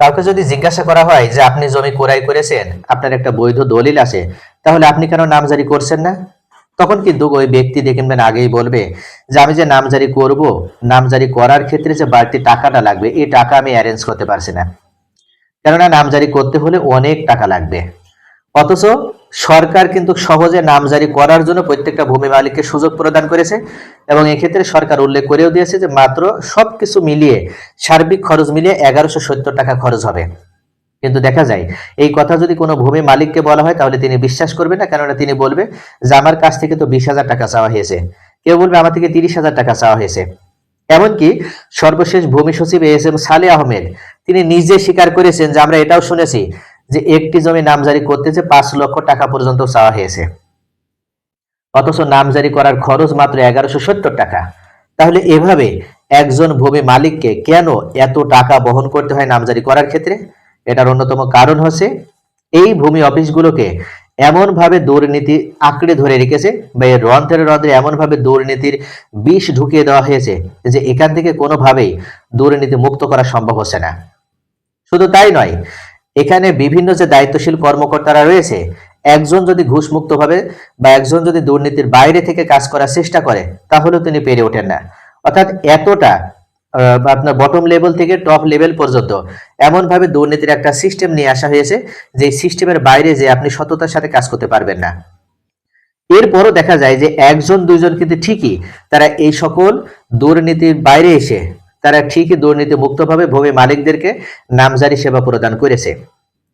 কাউকে যদি জিজ্ঞাসা করা হয় যে আপনি জমি ক্রয় করেছেন, আপনার একটা বৈধ দলিল আছে, তাহলে আপনি কেন নামজারি করছেন না? তখন কিন্তু ওই ব্যক্তি দেখবেন আগেই বলবে যে আমি যে নামজারি করব, নামজারি করার ক্ষেত্রে যে বাড়তি টাকাটা লাগবে, এই টাকা আমি অ্যারেঞ্জ করতে পারছি না। কেননা নামজারি করতে হলে অনেক টাকা লাগবে। অথচ সরকার কিন্তু সহজে নামজারি করার জন্য প্রত্যেকটা ভূমি মালিককে সুযোগ প্রদান করেছে এবং এক্ষেত্রে সরকার উল্লেখ করেও দিয়েছে যে মাত্র সবকিছু মিলিয়ে সার্বিক খরচ মিলিয়ে এগারোশো সত্তর টাকা খরচ হবে। কিন্তু দেখা যায়, এই কথা যদি কোনো ভূমি মালিককে বলা হয় তাহলে তিনি বিশ্বাস করবে না, কেননা তিনি বলবে যে আমার কাছ থেকে তো বিশ হাজার টাকা চাওয়া হয়েছে। কেউ বলবে আমার থেকে তিরিশ হাজার টাকা চাওয়া হয়েছে। এমনকি সর্বশেষ ভূমি সচিব এস এম সালে আহমেদ, তিনি নিজে স্বীকার করেছেন যে আমরা এটাও শুনেছি যে একটি জমি নামজারি করতে যে পাঁচ লক্ষ টাকা পর্যন্ত চাওয়া হয়েছে। অথচ নামজারি করার খরচ মাত্র এগারোশো সত্তর টাকা। তাহলে এভাবে একজন ভূমি মালিককে কেন এত টাকা বহন করতে হয় নামজারি করার ক্ষেত্রে? এটার অন্যতম কারণ হচ্ছে, এই ভূমি অফিসগুলোকে এমন ভাবে দুর্নীতি আঁকড়ে ধরে রেখেছে বা এর রন্ধ্রে রন্ধ্রে এমন ভাবে দুর্নীতির বিষ ঢুকিয়ে দেওয়া হয়েছে যে এখান থেকে কোনোভাবেই দুর্নীতি মুক্ত করা সম্ভব হচ্ছে না। শুধু তাই নয় এখানে বিভিন্ন যে দায়িত্বশীল কর্মকর্তারা রয়েছে, একজন যদি ঘুষ মুক্তভাবে বা একজন যদি দুর্নীতির বাইরে থেকে কাজ করার চেষ্টা করে, তাহলেও তিনি পেরে ওঠেন না। অর্থাৎ এতটা আপনার বটম লেভেল থেকে টপ লেভেল পর্যন্ত এমন ভাবে দুর্নীতির একটা সিস্টেম নিয়ে আসা হয়েছে, যে সিস্টেমের বাইরে যে আপনি সততার সাথে কাজ করতে পারবেন না। এরপরও দেখা যায় যে একজন, দুইজন কিন্তু ঠিকই তারা এই সকল দুর্নীতির বাইরে এসে তারা ঠিকই দুর্নীতি মুক্তভাবে ভূমি মালিকদেরকে নামজারি সেবা প্রদান করেছে।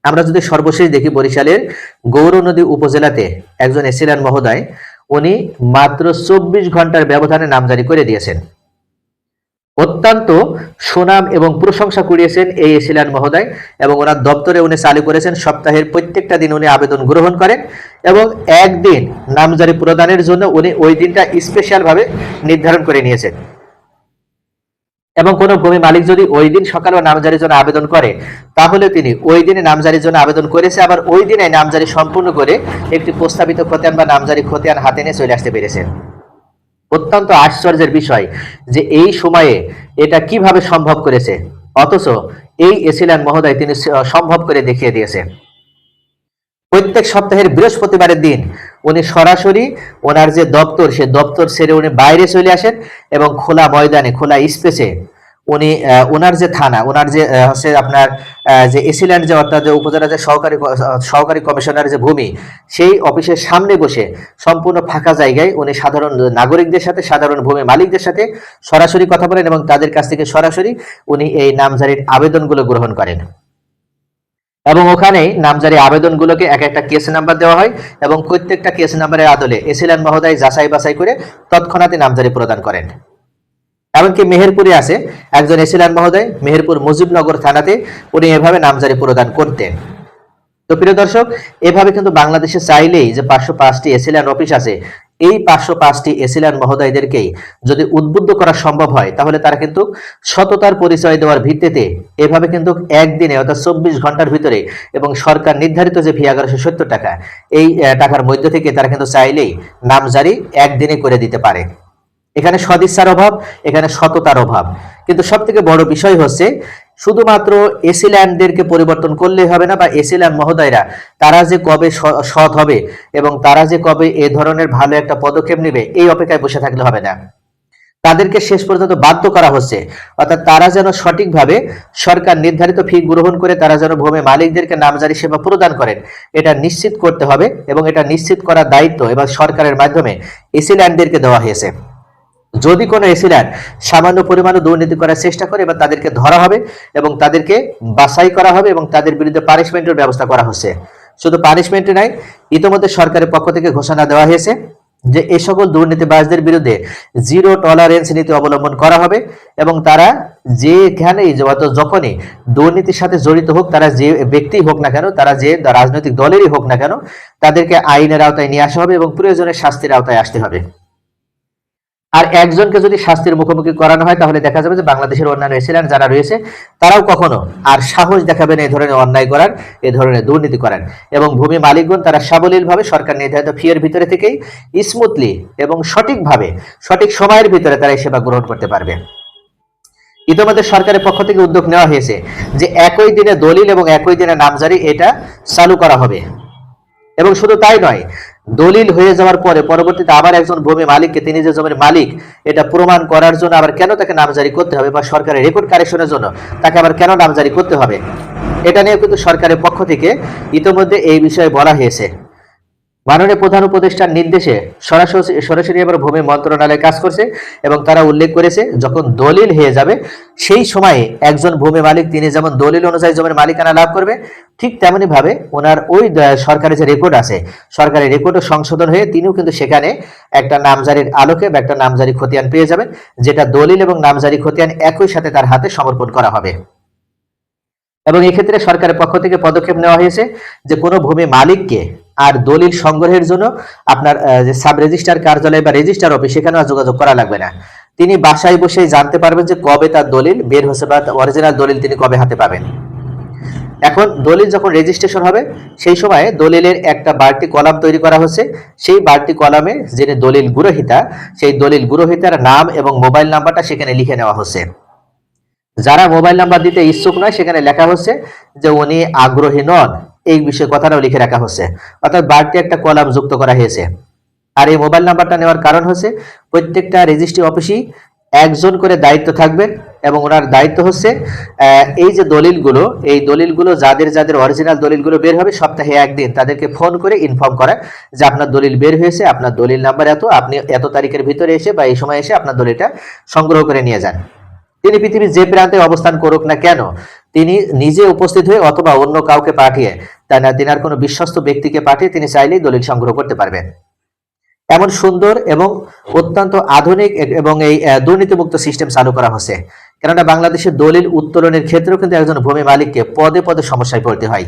আমরা যদি সর্বশেষ দেখি বরিশালের গৌর নদী উপজেলাতে একজন এসিলান মহোদয়, উনি মাত্র চব্বিশ ঘণ্টার ব্যবধানে নামজারি করে দিয়েছেন। অত্যন্ত সুনাম এবং প্রশংসা কুড়িয়েছেন এই এসিলান মহোদয় এবং ওনার দপ্তরে উনি চালু করেছেন সপ্তাহের প্রত্যেকটা দিন উনি আবেদন গ্রহণ করেন এবং একদিন নামজারি প্রদানের জন্য উনি ওই দিনটা স্পেশাল ভাবে নির্ধারণ করে নিয়েছেন। এবং কোনো ভূমি মালিক যদি ওই দিন সকালে নামজারির জন্য আবেদন করে, তাহলে তিনি ওই দিনে নামজারির জন্য আবেদন করেছে, আবার ওই দিনে নামজারি সম্পূর্ণ করে একটি প্রস্তাবিত খতিয়ান বা নামজারি খতিয়ান হাতে নিয়ে চলে আসতে পেরেছেন অত্যন্ত আশ্চর্যের বিষয় যে এই সময়ে এটা কীভাবে সম্ভব করেছে। অথচ এই এসিলান মহোদয় তিনি সম্ভব করে দেখিয়ে দিয়েছে। প্রত্যেক সপ্তাহের বৃহস্পতিবারের দিন উনি সরাসরি ওনার যে দপ্তর, সে দপ্তর ছেড়ে উনি বাইরে চলে আসেন এবং খোলা ময়দানে, খোলা স্পেসে উনি ওনার যে থানা ওনার যে হচ্ছে আপনার যে এসিল্যান্ড যে অর্থাৎ যে উপজেলা যে সহকারী সহকারী কমিশনার যে ভূমি, সেই অফিসের সামনে বসে সম্পূর্ণ ফাঁকা জায়গায় উনি সাধারণ নাগরিকদের সাথে, সাধারণ ভূমি মালিকদের সাথে সরাসরি কথা বলেন এবং তাদের কাছ থেকে সরাসরি উনি এই নামজারির আবেদনগুলো গ্রহণ করেন। এবং ওখানে নামজারি আবেদনগুলোকে এক একটা কেস নাম্বার দেওয়া হয় এবং প্রত্যেকটা কেস নাম্বারের আদলে এসিলান মহোদয় যাচাই বাছাই করে তৎক্ষণাৎই নামজারি প্রদান করেন। এমনকি মেহেরপুরে আছে একজন এসিলান মহোদয়, মেহেরপুর মুজিবনগর থানাতে উনি এভাবে নামজারি প্রদান করতেন। তো প্রিয় দর্শক, এভাবে কিন্তু বাংলাদেশে চাইলেই যে পাঁচশো পাঁচটি এসিলান অফিস আছে এই পাঁচশো পাঁচটি এসিলান মহোদয়দেরকেই যদি উদ্বুদ্ধ করা সম্ভব হয়, তাহলে তারা কিন্তু সততার পরিচয় দেওয়ার ভিত্তিতে এভাবে কিন্তু একদিনে অর্থাৎ চব্বিশ ঘণ্টার ভিতরে এবং সরকার নির্ধারিত যে ফি এগারোশো সত্তর টাকা, এই টাকার মধ্যে থেকে তারা কিন্তু চাইলেই নামজারি একদিনে করে দিতে পারে। এখানে সদিচ্ছার অভাব, এখানে সততার অভাব। কিন্তু সব থেকে বড় বিষয় হচ্ছে, শুধুমাত্র এসিল্যান্ডদেরকে পরিবর্তন করলেই হবে না, বা এসিল্যান্ড মহোদয়রা, তারা যে কবে সৎ হবে এবং তারা যে কবে এ ধরনের ভালো একটা পদক্ষেপ নেবে, এই অপেক্ষায় বসে থাকলে হবে না। তাদেরকে শেষ পর্যন্ত বাধ্য করা হচ্ছে, অর্থাৎ তারা যেন সঠিকভাবে সরকার নির্ধারিত ফি গ্রহণ করে, তারা যেন ভূমি মালিকদেরকে নামজারি সেবা প্রদান করেন, এটা নিশ্চিত করতে হবে এবং এটা নিশ্চিত করার দায়িত্ব এবং সরকারের মাধ্যমে এসিল্যান্ডদেরকে দেওয়া হয়েছে। যদি কোনো এসিল্যান্ড সামান্য পরিমাণে দুর্নীতি করার চেষ্টা করে এবার তাদেরকে ধরা হবে এবং তাদেরকে বাছাই করা হবে এবং তাদের বিরুদ্ধে পানিশমেন্টের ব্যবস্থা করা হচ্ছে। শুধু পানিশমেন্ট নাই, ইতিমধ্যে সরকারের পক্ষ থেকে ঘোষণা দেওয়া হয়েছে যে এই সকল দুর্নীতিবাজদের বিরুদ্ধে জিরো টলারেন্স নীতি অবলম্বন করা হবে এবং তারা যেখানেই যখনই দুর্নীতির সাথে জড়িত হোক, তারা যে ব্যক্তি হোক না কেন, তারা যে রাজনৈতিক দলেরই হোক না কেন, তাদেরকে আইনের আওতায় নিয়ে আসা হবে এবং প্রয়োজনে শাস্তির আওতায় আসতে হবে। আর একজনকে যদি শাস্তির মুখোমুখি করানো হয়, তাহলে দেখা যাবে যে বাংলাদেশের অন্যান্য এসিল্যান্ড যারা রয়েছে, তারাও কখনো আর সাহস দেখাবেন এই ধরনের অন্যায় করার, এই ধরনের দুর্নীতি করার। এবং ভূমি মালিকগণ তারা সাবলীলভাবে সরকার নির্ধারিত ফিয়ের ভিতরে থেকেই স্মুথলি এবং সঠিকভাবে, সঠিক সময়ের ভিতরে তারা এই সেবা গ্রহণ করতে পারবে। ইতিমধ্যে সরকারের পক্ষ থেকে উদ্যোগ নেওয়া হয়েছে যে একই দিনে দলিল এবং একই দিনে নামজারি এটা চালু করা হবে। এবং শুধু তাই নয় দলিল হয়ে যাওয়ার পরে পরবর্তীতে আবার একজন ভূমি মালিককে তিনি যে জমির মালিক, এটা প্রমাণ করার জন্য আবার কেন তাকে নামজারি করতে হবে বা সরকারের রেকর্ড কারেকশনের জন্য তাকে আবার কেন নামজারি করতে হবে? এটা নিয়ে কিন্তু সরকারের পক্ষ থেকে ইতিমধ্যে এই বিষয়ে বলা হয়েছে। মাননীয় প্রধান উপদেষ্টার নির্দেশে সরাসরি সরাসরি এবার ভূমি মন্ত্রণালয় কাজ করছে এবং তারা উল্লেখ করেছে, যখন দলিল হয়ে যাবে, সেই সময়ে একজন ভূমি মালিক, তিনি যেমন দলিল অনুযায়ী জমির মালিকানা লাভ করবে, ঠিক তেমনি ভাবে ওনার ওই সরকারের যে রেকর্ড আছে সরকারি রেকর্ডও সংশোধন হয়ে তিনিও কিন্তু সেখানে একটা নামজারির আলোকে বা একটা নামজারি খতিয়ান পেয়ে যাবেন, যেটা দলিল এবং নামজারি খতিয়ান একই সাথে তার হাতে সমর্পণ করা হবে। এবং এক্ষেত্রে সরকারের পক্ষ থেকে পদক্ষেপ নেওয়া হয়েছে যে কোনো ভূমি মালিককে আর দলিল সংগ্রহের জন্য আপনার যে সাব রেজিস্ট্রার কার্যালয় বা রেজিস্ট্রার অফিস সেখানে আর যোগাযোগ করা লাগবে না। তিনি বাসায় বসেই জানতে পারবেন যে কবে তার দলিল বের হচ্ছে বা অরিজিনাল দলিল তিনি কবে হাতে পাবেন। এখন দলিল যখন রেজিস্ট্রেশন হবে, সেই সময় দলিলের একটা বাড়তি কলাম তৈরি করা হচ্ছে। সেই বাড়তি কলামে যিনি দলিল গুরহিতা সেই দলিল গুরহিতার নাম এবং মোবাইল নাম্বারটা সেখানে লিখে নেওয়া হচ্ছে। যারা মোবাইল নাম্বার দিতে ইচ্ছুক নয়, সেখানে লেখা হচ্ছে যে উনি আগ্রহী নন। এই বিষয়ে কথাটাও লিখে রাখা হচ্ছে। অর্থাৎ বাড়তি একটা কলাম যুক্ত করা হয়েছে। আর এই মোবাইল নাম্বারটা নেওয়ার কারণ হচ্ছে, প্রত্যেকটা রেজিস্ট্রি অফিসই একজন করে দায়িত্ব থাকবেন এবং ওনার দায়িত্ব হচ্ছে এই যে দলিলগুলো, এই দলিলগুলো যাদের যাদের অরিজিনাল দলিলগুলো বের হবে, সপ্তাহে একদিন তাদেরকে ফোন করে ইনফর্ম করা যে আপনার দলিল বের হয়েছে, আপনার দলিল নাম্বার এত, আপনি এত তারিখের ভিতরে এসে বা এই সময় এসে আপনার দলিলটা সংগ্রহ করে নিয়ে যান। তিনি পৃথিবীর যে প্রান্তে অবস্থান করুক না কেন, তিনি নিজে উপস্থিত হয়ে অথবা অন্য কাউকে পাঠিয়ে তাই না, তিনার কোনো বিশ্বস্ত ব্যক্তিকে পাঠিয়ে তিনি চাইলেই দলিল সংগ্রহ করতে পারবেন। এমন সুন্দর এবং অত্যন্ত আধুনিক এবং এই দুর্নীতিমুক্ত সিস্টেম চালু করা হচ্ছে কেননা বাংলাদেশের দলিল উত্তোলনের ক্ষেত্রেও কিন্তু একজন ভূমি মালিককে পদে পদে সমস্যায় পড়তে হয়।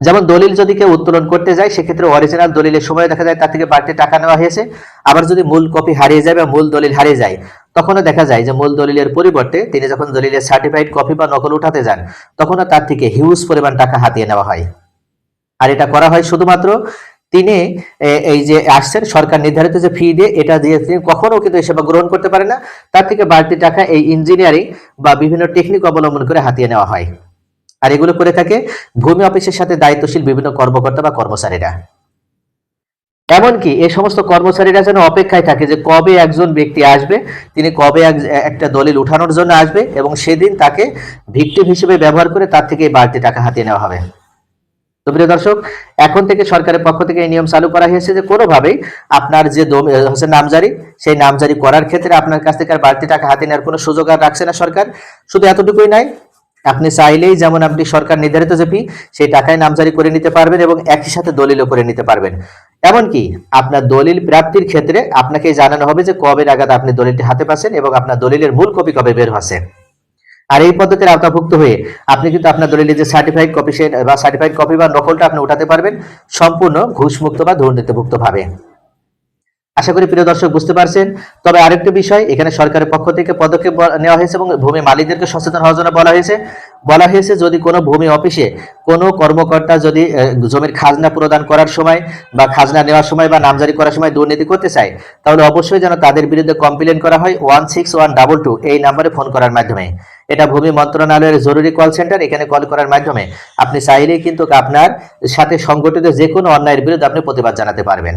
যেমন দলিল যদি কেউ উত্তোলন করতে যায়, সেক্ষেত্রে অরিজিনাল দলিলের সময় দেখা যায় তার থেকে বাড়তি টাকা নেওয়া হয়েছে। আবার যদি মূল কপি হারিয়ে যায় বা মূল দলিল হারিয়ে যায় তখনও দেখা যায় যে মূল দলিলের পরিবর্তে তিনি যখন দলিলের সার্টিফাইড কপি বা নকল উঠাতে যান, তখনও তার থেকে হিউজ পরিমাণ টাকা হাতিয়ে নেওয়া হয়। আর এটা করা হয় শুধুমাত্র তিনি এই যে আসছেন, সরকার নির্ধারিত যে ফি দিয়ে এটা দিয়ে তিনি কখনো কিন্তু এই সেবা গ্রহণ করতে পারে না। তার থেকে বাড়তি টাকা এই ইঞ্জিনিয়ারিং বা বিভিন্ন টেকনিক অবলম্বন করে হাতিয়ে নেওয়া হয়। আর এগুলো করে থাকে ভূমি অফিসের সাথে দায়িত্বশীল বিভিন্ন কর্মকর্তা বা কর্মচারীরা। এমনকি এই সমস্ত কর্মচারীরা যেন অপেক্ষায় থাকে যে কবে একজন ব্যক্তি আসবে, তিনি কবে এক- একটা দলিল উঠানোর জন্য আসবে এবং সেদিন তাকে ভিকটিম হিসেবে ব্যবহার করে তার থেকে বাড়তি টাকা হাতিয়ে নেওয়া হবে। তো প্রিয় দর্শক, এখন থেকে সরকারের পক্ষ থেকে এই নিয়ম চালু করা হয়েছে যে কোনোভাবেই আপনার যে হচ্ছে নামজারি, সেই নামজারি করার ক্ষেত্রে আপনার কাছ থেকে আর বাড়তি টাকা হাতে নেওয়ার কোনো সুযোগ আর রাখছে না সরকার। শুধু এতটুকুই নাই আপনি চাইলেই যেমন আপনি সরকার নির্ধারিত যে ফি সেই টাকায় নামজারি করে নিতে পারবেন এবং একই সাথে দলিলও করে নিতে পারবেন। এমনকি আপনার দলিল প্রাপ্তির ক্ষেত্রে আপনাকে জানানো হবে যে কবে নাগাদ আপনি দলিলটি হাতে পাচ্ছেন এবং আপনার দলিলের মূল কপি কবে বের হচ্ছে। আর এই পদ্ধতির আওতাভুক্ত হয়ে আপনি কিন্তু আপনার দলিলের যে সার্টিফাইড কপি বা সার্টিফাইড কপি বা নকলটা আপনি উঠাতে পারবেন, সম্পূর্ণ ঘুষমুক্ত বা দুর্নীতিমুক্ত ভাবে আশা করি প্রিয় দর্শক বুঝতে পারছেন। তবে আরেকটি বিষয়, এখানে সরকারের পক্ষ থেকে পদক্ষেপ নেওয়া হয়েছে এবং ভূমি মালিকদেরকে সচেতন হওয়ার জন্য বলা হয়েছে। বলা হয়েছে যদি কোনো ভূমি অফিসে কোনো কর্মকর্তা যদি জমির খাজনা প্রদান করার সময় বা খাজনা নেওয়ার সময় বা নামজারি করার সময় দুর্নীতি করতে চায়, তাহলে অবশ্যই যেন তাদের বিরুদ্ধে কমপ্লেন করা হয় one six one double two এই নাম্বারে ফোন করার মাধ্যমে। এটা ভূমি মন্ত্রণালয়ের জরুরি কল সেন্টার, এখানে কল করার মাধ্যমে আপনি চাইলেই কিন্তু আপনার সাথে সংগঠিত যে কোনো অন্যায়ের বিরুদ্ধে আপনি প্রতিবাদ জানাতে পারবেন।